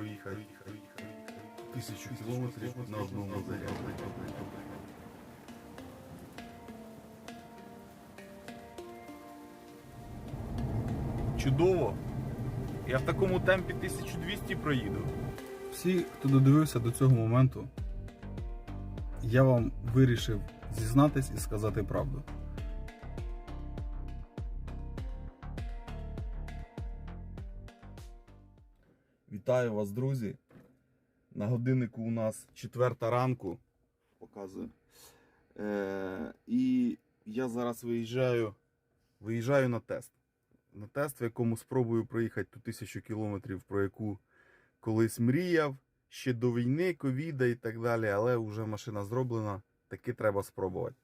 проїхати тисячу кілометрів на одному заряді. Чудово! Я в такому темпі 1200 проїду. Всі, хто додивився до цього моменту, я вам вирішив зізнатись і сказати правду. Вітаю вас, друзі. На годиннику у нас четверта ранку. Показую. Е, і я зараз виїжджаю, виїжджаю на тест. На тест, в якому спробую проїхати ту тисячу кілометрів, про яку колись мріяв, ще до війни, ковіда і так далі, але вже машина зроблена, таки треба спробувати.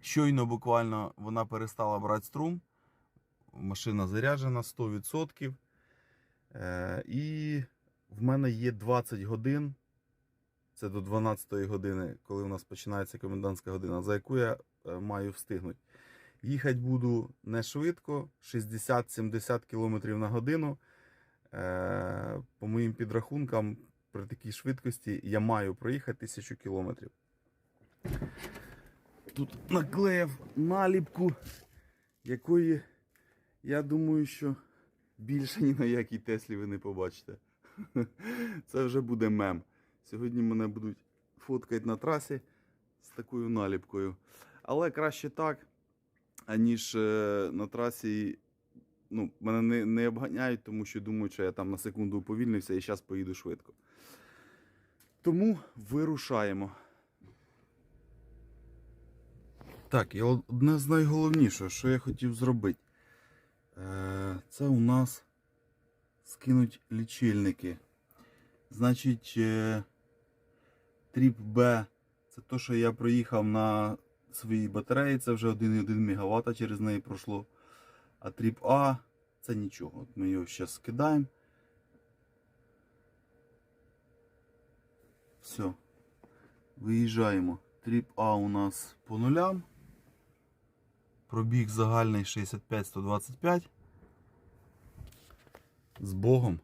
Щойно буквально вона перестала брати струм. Машина заряджена 100%. Е, і в мене є 20 годин. Це до 12 години, коли у нас починається комендантська година, за яку я е, маю встигнути. Їхати буду не швидко, 60-70 км на годину. Е, По моїм підрахункам, при такій швидкості я маю проїхати 1000 км. Тут наклеїв наліпку, якої я думаю, що більше ні на якій Теслі ви не побачите. Це вже буде мем. Сьогодні мене будуть фоткати на трасі з такою наліпкою. Але краще так, аніж е, на трасі. Ну, мене не, не обганяють, тому що думають, що я там на секунду уповільнився і зараз поїду швидко. Тому вирушаємо. Так, і одне з найголовнішого, що я хотів зробити. Е, Це у нас скинуть лічильники. Значить, е, тріп Б це то, що я проїхав на своїй батареї, це вже 1,1 МВт через неї пройшло. А тріп А це нічого. От ми його зараз скидаємо. Все. Виїжджаємо. Тріп А у нас по нулям. Пробіг загальний 65-125. З Богом.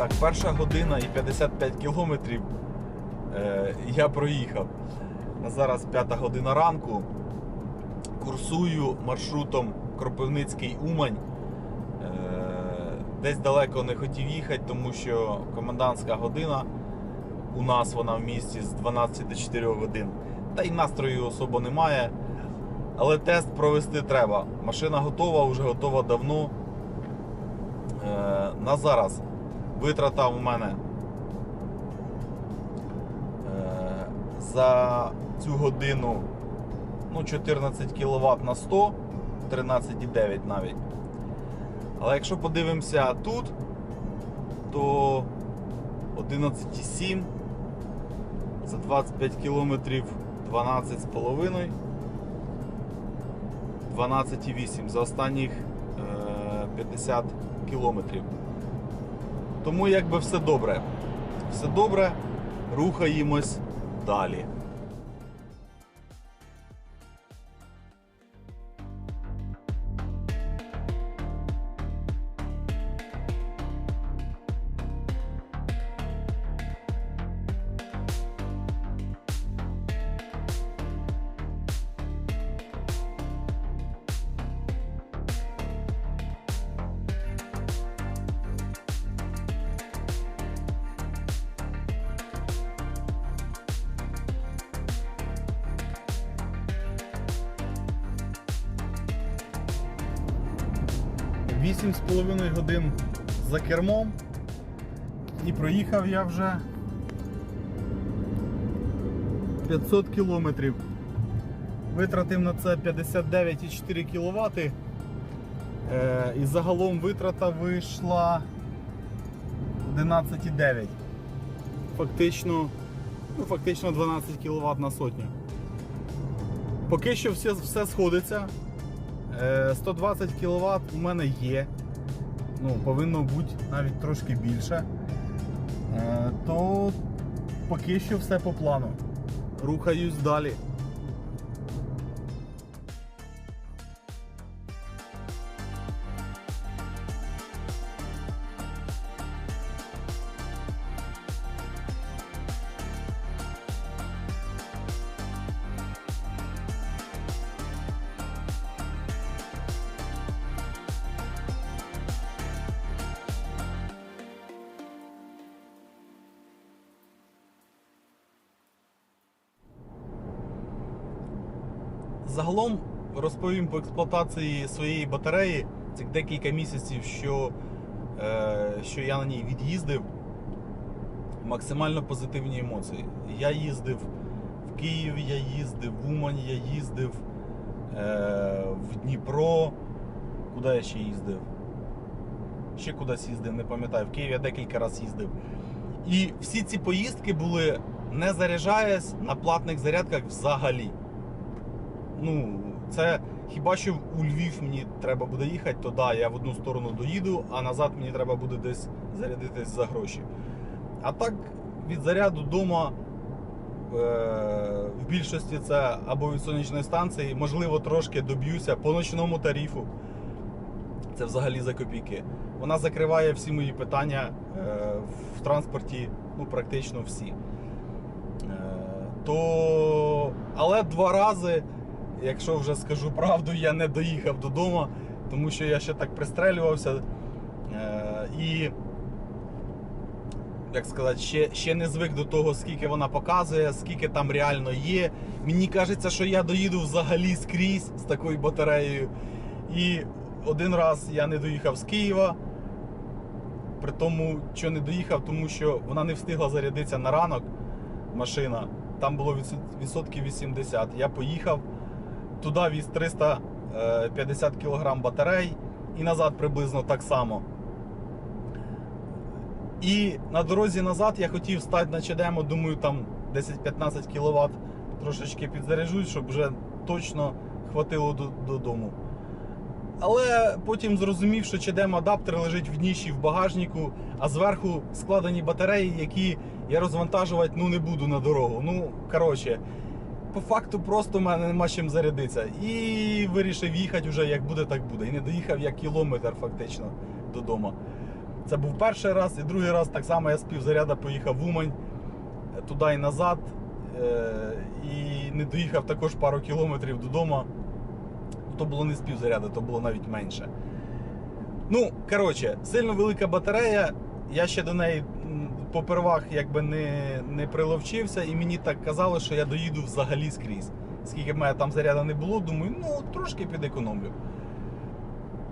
Так, перша година і 55 кілометрів е, я проїхав. Зараз п'ята година ранку. Курсую маршрутом Кропивницький Умань. Е, десь далеко не хотів їхати, тому що комендантська година у нас вона в місті з 12 до 4 годин. Та й настрою особо немає. Але тест провести треба. Машина готова, вже готова давно. Е, на зараз витрата у мене е, за цю годину ну, 14 кВт на 100, 13,9 навіть. Але якщо подивимося тут, то 11,7 за 25 км 12,5. 12,8 за останніх е, 50 кілометрів. Тому якби все добре. Все добре, рухаємось далі. 8,5 годин за кермом. І проїхав я вже 500 кілометрів. Витратив на це 59,4 кВт. Е, і загалом витрата вийшла 11,9. Фактично, ну, фактично 12 кВт на сотню. Поки що все, все сходиться. Е, 120 кВт у мене є. Ну, повинно бути навіть трошки більше. Е, то поки що все по плану. Рухаюсь далі. Загалом розповім по експлуатації своєї батареї цих декілька місяців, що, е, що я на ній від'їздив. Максимально позитивні емоції. Я їздив в Київ, я їздив в Умань, я їздив е, в Дніпро. Куди я ще їздив? Ще кудись їздив, не пам'ятаю. В Київ я декілька разів їздив. І всі ці поїздки були не заряджаясь на платних зарядках взагалі. Ну, це хіба що у Львів мені треба буде їхати, то да, я в одну сторону доїду, а назад мені треба буде десь зарядитись за гроші. А так, від заряду вдома е, в більшості це або від сонячної станції, можливо, трошки доб'юся по ночному тарифу. Це взагалі за копійки. Вона закриває всі мої питання е, в транспорті, ну, практично всі. Е, то... Але два рази, якщо вже скажу правду, я не доїхав додому, тому що я ще так пристрелювався. Е, і, як сказати, ще, ще не звик до того, скільки вона показує, скільки там реально є. Мені кажеться, що я доїду взагалі скрізь з такою батареєю. І один раз я не доїхав з Києва. При тому, що не доїхав, тому що вона не встигла зарядитися на ранок машина. Там було відсот- відсотків 80. Я поїхав туди віз 350 кг батарей і назад приблизно так само. І на дорозі назад я хотів стати на Чедемо, думаю, там 10-15 кВт трошечки підзаряджусь, щоб вже точно хватило додому. Але потім зрозумів, що Чедем адаптер лежить в ніші в багажнику, а зверху складені батареї, які я розвантажувати ну, не буду на дорогу. Ну, коротше, по факту просто в мене нема чим зарядитися. І вирішив їхати вже як буде, так буде. І не доїхав я кілометр фактично додому. Це був перший раз, і другий раз так само я з півзаряда поїхав в Умань туди і назад. Е, І не доїхав також пару кілометрів додому. То було не з півзаряда, то було навіть менше. Ну, коротше, сильно велика батарея. Я ще до неї попервах якби не, не приловчився, і мені так казали, що я доїду взагалі скрізь. Скільки в мене там заряду не було, думаю, ну трошки підекономлю.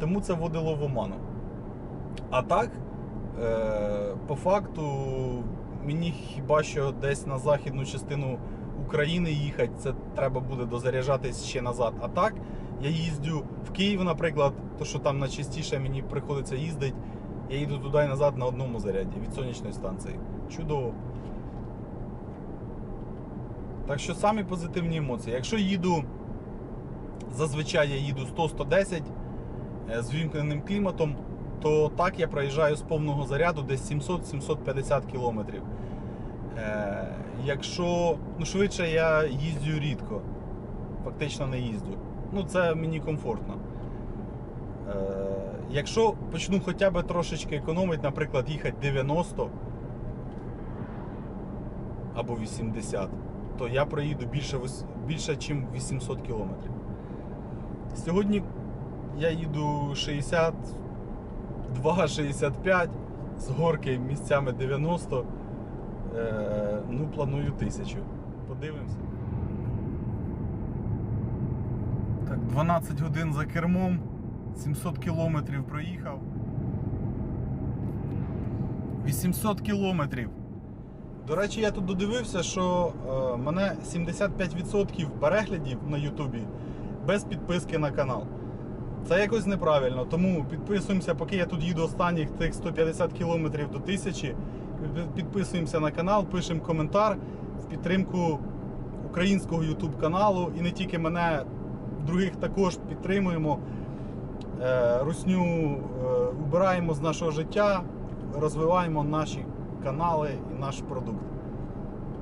Тому це вводило в оману. А так, е, по факту, мені хіба що десь на західну частину України їхати, це треба буде дозаряджатись ще назад. А так, я їздю в Київ, наприклад, то що там найчастіше мені приходиться їздити, я їду туди і назад на одному заряді від сонячної станції. Чудово. Так що самі позитивні емоції. Якщо їду, зазвичай я їду 100-110 е, з вімкненим кліматом, то так я проїжджаю з повного заряду десь 700-750 кілометрів. Е, якщо ну, швидше я їздю рідко, фактично не їздю. Ну, це мені комфортно. Е, якщо почну хоча б трошечки економити, наприклад, їхати 90 або 80, то я проїду більше, більше ніж 800 кілометрів. Сьогодні я їду 62-65, з горки місцями 90. Е, ну, планую тисячу. Подивимося. Так, 12 годин за кермом. 700 кілометрів проїхав. 800 кілометрів. До речі, я тут додивився, що е, мене 75% переглядів на Ютубі без підписки на канал. Це якось неправильно, тому підписуємося, поки я тут їду останніх тих 150 кілометрів до 1000. Підписуємося на канал, пишемо коментар в підтримку українського YouTube каналу і не тільки мене, других також підтримуємо. Е, Русню е, убираємо з нашого життя, розвиваємо наші канали і наш продукт.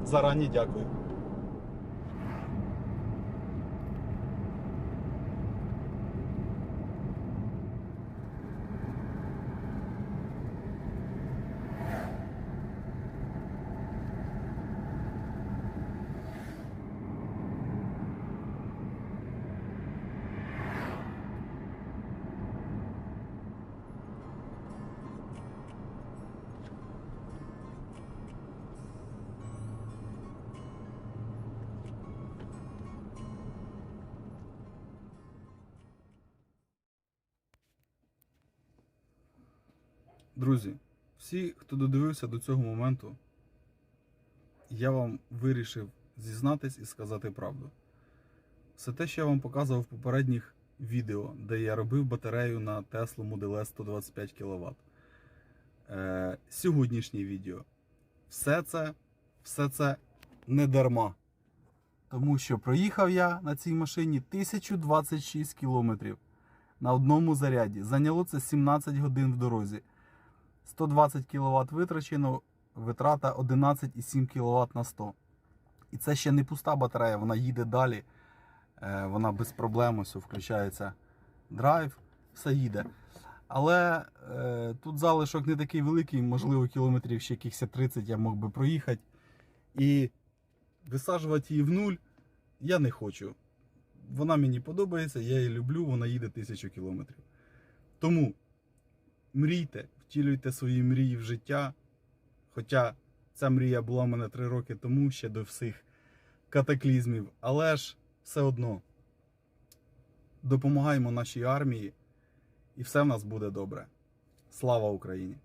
Зарані дякую. Друзі, всі, хто додивився до цього моменту, я вам вирішив зізнатись і сказати правду. Все те, що я вам показував в попередніх відео, де я робив батарею на Tesla Model S 125 кВт. Е, сьогоднішнє відео. Все це, все це не дарма. Тому що проїхав я на цій машині 1026 кілометрів на одному заряді. Зайняло це 17 годин в дорозі. 120 кВт витрачено, витрата 11,7 кВт на 100. І це ще не пуста батарея, вона їде далі. Е, Вона без проблем ось включається драйв, все їде. Але е, тут залишок не такий великий, можливо, кілометрів ще якихось 30 я мог би проїхати. І висаджувати її в нуль я не хочу. Вона мені подобається, я її люблю, вона їде тисячу кілометрів. Тому мрійте, втілюйте свої мрії в життя. Хоча ця мрія була в мене три роки тому, ще до всіх катаклізмів. Але ж все одно допомагаємо нашій армії, і все в нас буде добре. Слава Україні!